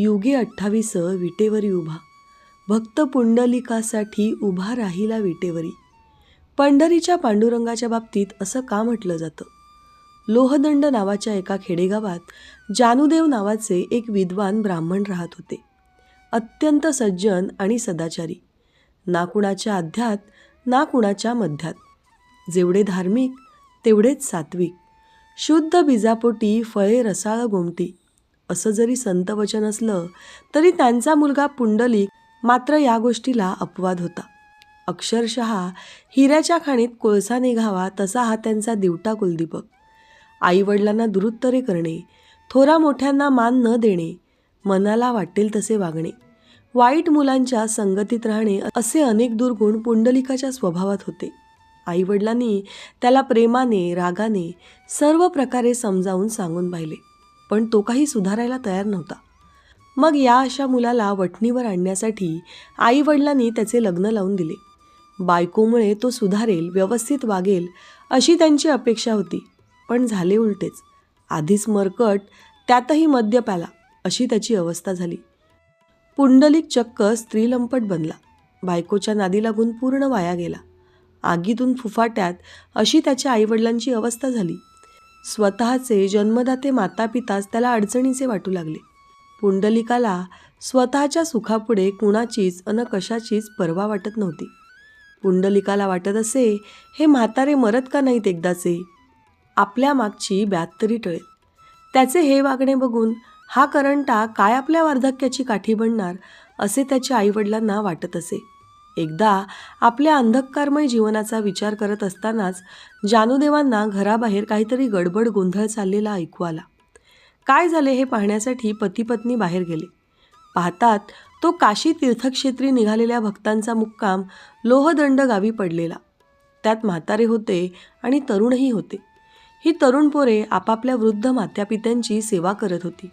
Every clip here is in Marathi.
युगे अठ्ठावीस विटेवरी उभा. भक्त पुंडलिकासाठी उभा राहिला विटेवरी. पंढरीच्या पांडुरंगाच्या बाबतीत असं का म्हटलं जातं? लोहदंड नावाच्या एका खेडेगावात जानूदेव नावाचे एक विद्वान ब्राह्मण राहत होते. अत्यंत सज्जन आणि सदाचारी. ना कुणाच्या अध्यात ना कुणाच्या मध्यात. जेवढे धार्मिक तेवढेच सात्विक. शुद्ध बिजापोटी फळे रसाळ गोमटी. असं जरी संत वचन असलं तरी त्यांचा मुलगा पुंडलिक मात्र या गोष्टीला अपवाद होता. अक्षरशः हिऱ्याच्या खाणीत कोळसा निघावा तसा हा त्यांचा दिवटा कुलदीपक. आईवडिलांना दुरुत्तरे करणे थोरा मोठ्यांना मान न देणे मनाला वाटेल तसे वागणे वाईट मुलांच्या संगतीत राहणे असे अनेक दुर्गुण पुंडलिकाच्या स्वभावात होते. आईवडिलांनी त्याला प्रेमाने रागाने सर्व प्रकारे समजावून सांगून पाहिले. पण तो काही सुधारायला तयार नव्हता. मग या अशा मुलाला वठणीवर आणण्यासाठी आईवडिलांनी त्याचे लग्न लावून दिले. बायकोमुळे तो सुधारेल व्यवस्थित वागेल अशी त्यांची अपेक्षा होती. पण झाले उलटेच. आधीच मरकट त्यातही मद्य प्याला अशी त्याची अवस्था झाली. पुंडलिक चक्क स्त्रीलंपट बनला. बायकोच्या नादी लागून पूर्ण वाया गेला. आगीतून फुफाट्यात अशी त्याच्या आईवडिलांची अवस्था झाली. स्वतःचे जन्मदाते मातापिताच त्याला अडचणीचे वाटू लागले. पुंडलिकाला स्वतःच्या सुखापुढे कुणाचीच अन कशाचीच पर्वा वाटत नव्हती. पुंडलिकाला वाटत असे हे म्हातारे मरत का नाहीत एकदाचे? आपल्या मागची ब्यात तरी टळेल. त्याचे हे वागणे बघून हा करंटा काय आपल्या वार्धक्याची काठी बनणार असे त्याच्या आईवडिलांना वाटत असे. एकदा आपल्या अंधकारमय जीवनाचा विचार करत असतानाच जानूदेवांना घराबाहेर काहीतरी गडबड गोंधळ चाललेला ऐकू आला. काय झाले हे पाहण्यासाठी पती पत्नी बाहेर गेले. पाहतात तो काशी तीर्थक्षेत्री निघालेल्या भक्तांचा मुक्काम लोहदंड गावी पडलेला. त्यात म्हातारे होते आणि तरुणही होते. ही तरुण पोरे आपापल्या वृद्ध मात्यापित्यांची सेवा करत होती.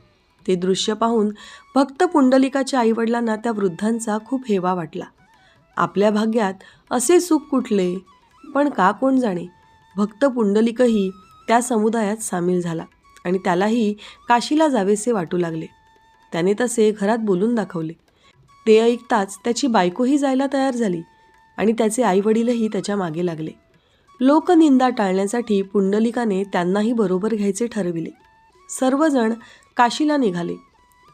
ते दृश्य पाहून भक्त पुंडलिकाच्या आईवडिलांना त्या वृद्धांचा खूप हेवा वाटला. आपल्या भाग्यात असे सुख कुठले? पण का कोण जाणे? भक्त पुंडलिकही त्या समुदायात सामील झाला आणि त्यालाही काशीला जावेसे वाटू लागले. त्याने तसे घरात बोलून दाखवले. ते ऐकताच त्याची बायकोही जायला तयार झाली आणि त्याचे आईवडीलही त्याच्यामागे लागले. लोकनिंदा टाळण्यासाठी पुंडलिकाने त्यांनाही बरोबर घ्यायचे ठरविले. सर्वजण काशीला निघाले.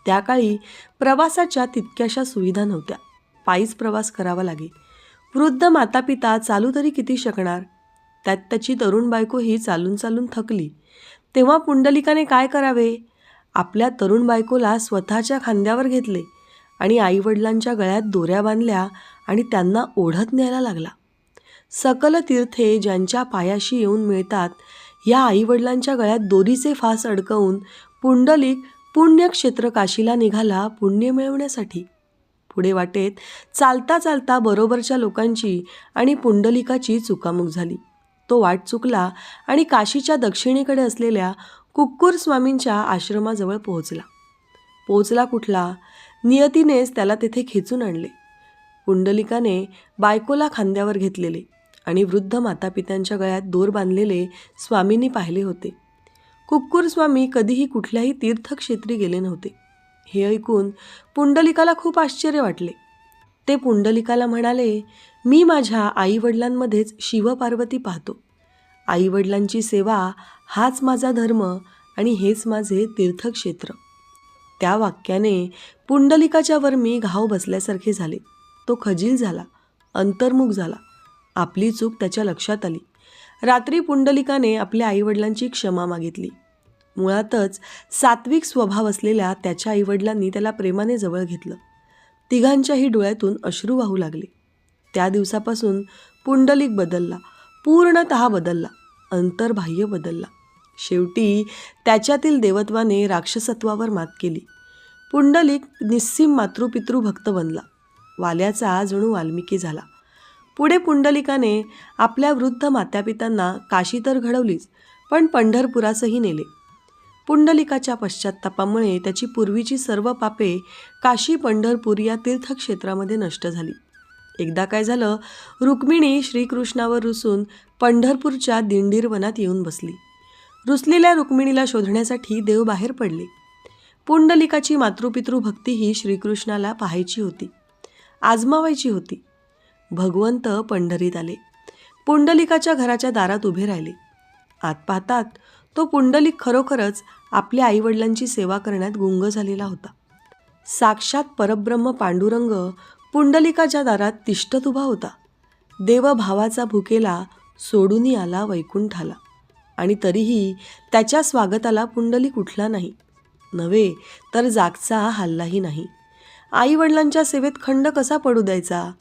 त्या काळी प्रवासाच्या तितक्याशा सुविधा नव्हत्या. पायीच प्रवास करावा लागे वृद्ध मातापिता चालू तरी किती शकणार? त्यात त्याची तरुण बायको ही चालून चालून थकली. तेव्हा पुंडलिकाने काय करावे? आपल्या तरुण बायकोला स्वतःच्या खांद्यावर घेतले आणि आईवडिलांच्या गळ्यात दोऱ्या बांधल्या आणि त्यांना ओढत न्यायला लागला. सकल तीर्थे ज्यांच्या पायाशी येऊन मिळतात या आईवडिलांच्या गळ्यात दोरीचे फास अडकवून पुंडलिक पुण्यक्षेत्र काशीला निघाला पुण्य मिळवण्यासाठी. पुढे वाटेत चालता चालता बरोबरच्या लोकांची आणि पुंडलिकाची चुकामुक झाली. तो वाट चुकला आणि काशीच्या दक्षिणेकडे असलेल्या कुक्कुर स्वामींच्या आश्रमाजवळ पोहोचला. पोहोचला कुठला? नियतीनेच त्याला तेथे खेचून आणले. पुंडलिकाने बायकोला खांद्यावर घेतलेले आणि वृद्ध मातापित्यांच्या गळ्यात दोर बांधलेले स्वामींनी पाहिले होते. कुक्कुर स्वामी कधीही कुठल्याही तीर्थक्षेत्री गेले नव्हते. हे ऐकून पुंडलिकाला खूप आश्चर्य वाटले. ते पुंडलिकाला म्हणाले मी माझ्या आईवडिलांमध्येच शिवपार्वती पाहतो. आईवडिलांची सेवा हाच माझा धर्म आणि हेच माझे तीर्थक्षेत्र. त्या वाक्याने पुंडलिकाच्यावर मी घाव बसल्यासारखे झाले. तो खजील झाला अंतर्मुख झाला. आपली चूक त्याच्या लक्षात आली. रात्री पुंडलिकाने आपल्या आईवडिलांची क्षमा मागितली. मुळातच सात्विक स्वभाव असलेल्या त्याच्या आईवडिलांनी त्याला प्रेमाने जवळ घेतलं. तिघांच्याही डोळ्यातून अश्रू वाहू लागले. त्या दिवसापासून पुंडलिक बदलला पूर्णत बदलला अंतर्बाह्य बदलला. शेवटी त्याच्यातील देवत्वाने राक्षसत्वावर मात केली. पुंडलिक निस्सीम मातृपितृ भक्त बनला. वाल्याचा जणू वाल्मिकी झाला. पुढे पुंडलिकाने आपल्या वृद्ध मात्यापितांना काशी तर घडवलीच पण पंढरपुरासही नेले. पुंडलिकाच्या पश्चात्तापामुळे त्याची पूर्वीची सर्व पापे काशी पंढरपूर या तीर्थक्षेत्रामध्ये नष्ट झाली. एकदा काय झालं रुक्मिणी श्रीकृष्णावर रुसून पंढरपूरच्या दिंडीर वनात येऊन बसली. रुसलेल्या रुक्मिणीला शोधण्यासाठी देव बाहेर पडले. पुंडलिकाची मातृपितृ भक्ती ही श्रीकृष्णाला पाहायची होती. आजमावायची होती. भगवंत पंढरीत आले. पुंडलिकाच्या घराच्या दारात उभे राहिले. आत पाहतात तो पुंडलिक खरोखरच आपल्या आईवडिलांची सेवा करण्यात गुंग झालेला होता. साक्षात परब्रह्म पांडुरंग पुंडलिकाच्या दारात तिष्ठत उभा होता. देवभावाचा भुकेला सोडूनी आला वैकुंठाला. आणि तरीही त्याच्या स्वागताला पुंडलिक उठला नाही. नव्हे तर जागचा हल्लाही नाही. आईवडिलांच्या सेवेत खंड कसा पडू द्यायचा?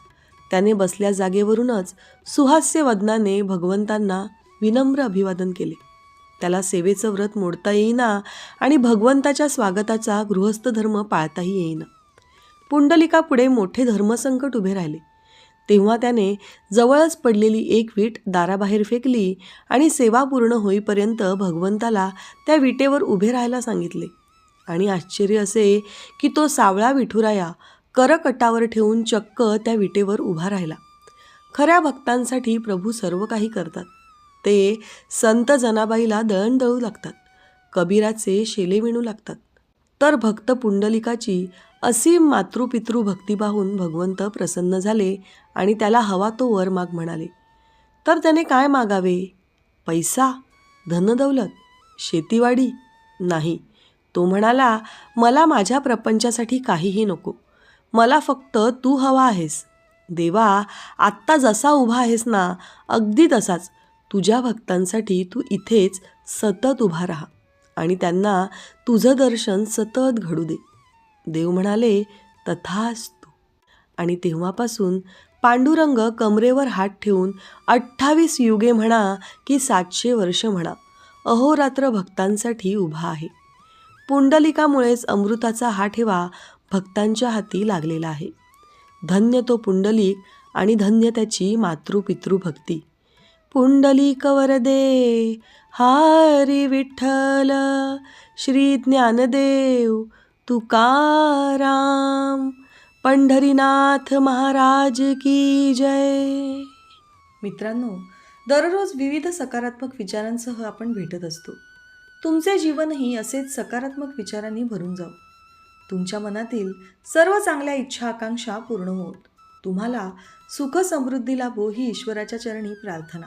त्याने बसल्या जागेवरूनच सुहास्य वदनाने भगवंतांना विनम्र अभिवादन केले. त्याला सेवेचं व्रत मोडता येईना आणि भगवंताच्या स्वागताचा गृहस्थ धर्म पाळताही येईना. पुंडलिकापुढे मोठे धर्मसंकट उभे राहिले. तेव्हा त्याने जवळच पडलेली एक वीट दाराबाहेर फेकली आणि सेवा पूर्ण होईपर्यंत भगवंताला त्या विटेवर उभे राहायला सांगितले. आणि आश्चर्य असे की तो सावळा विठुराया करकटावर ठेवून चक्क त्या विटेवर उभा राहिला. खऱ्या भक्तांसाठी प्रभू सर्व काही करतात. ते संत जनाबाईला दळण दळू लागतात. कबीराचे शेले विणू लागतात. तर भक्त पुंडलिकाची असीम मातृपितृ भक्ती पाहून भगवंत प्रसन्न झाले आणि त्याला हवा तो वर माग म्हणाले तर त्याने काय मागावे? पैसा धनदौलत शेतीवाडी? नाही. तो म्हणाला मला माझ्या प्रपंचासाठी काहीही नको. मला फक्त तू हवा आहेस. देवा आत्ता जसा उभा आहेस ना अगदी तसाच. तुझ्या भक्तांसाठी तू इथेच सतत उभा राहा आणि त्यांना तुझं दर्शन सतत घडू दे. देव म्हणाले तथास्तु. आणि तेव्हापासून पांडुरंग कमरेवर हात ठेवून अठ्ठावीस युगे म्हणा की सातशे वर्ष म्हणा अहोरात्र भक्तांसाठी उभा आहे. पुंडलिकामुळेच अमृताचा हा ठेवा भक्तांच्या हाती लागलेला आहे. धन्य तो पुंडलिक आणि धन्य त्याची मातृपितृभक्ती. पुंडलिक वरदे हारी विठ्ठल श्री ज्ञानदेव तुकाराम पंढरीनाथ महाराज की जय. मित्रांनो दररोज विविध सकारात्मक विचारांसह आपण भेटत असतो. तुमचे जीवनही असेच सकारात्मक विचारांनी भरून जाऊ तुमच्या मनातील सर्व चांगल्या इच्छा आकांक्षा पूर्ण होत. तुम्हाला सुखसमृद्धी लाभो ही ईश्वराच्या चरणी प्रार्थना.